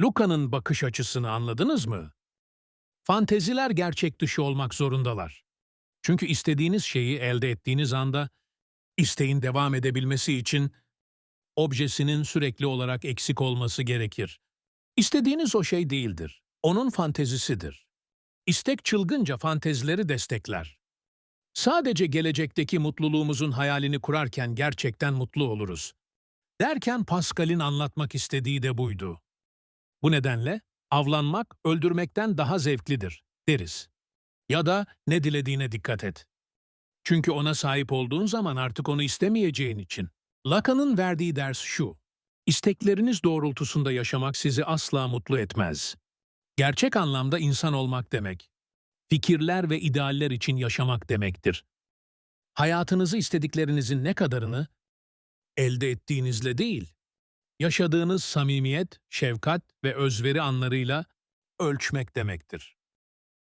Luca'nın bakış açısını anladınız mı? Fanteziler gerçek dışı olmak zorundalar. Çünkü istediğiniz şeyi elde ettiğiniz anda, isteğin devam edebilmesi için objesinin sürekli olarak eksik olması gerekir. İstediğiniz o şey değildir. Onun fantezisidir. İstek çılgınca fantezileri destekler. Sadece gelecekteki mutluluğumuzun hayalini kurarken gerçekten mutlu oluruz. Derken Pascal'in anlatmak istediği de buydu. Bu nedenle avlanmak öldürmekten daha zevklidir deriz. Ya da ne dilediğine dikkat et. Çünkü ona sahip olduğun zaman artık onu istemeyeceğin için. Lacan'ın verdiği ders şu. İstekleriniz doğrultusunda yaşamak sizi asla mutlu etmez. Gerçek anlamda insan olmak demek, fikirler ve idealler için yaşamak demektir. Hayatınızı istediklerinizin ne kadarını elde ettiğinizle değil, yaşadığınız samimiyet, şefkat ve özveri anlarıyla ölçmek demektir.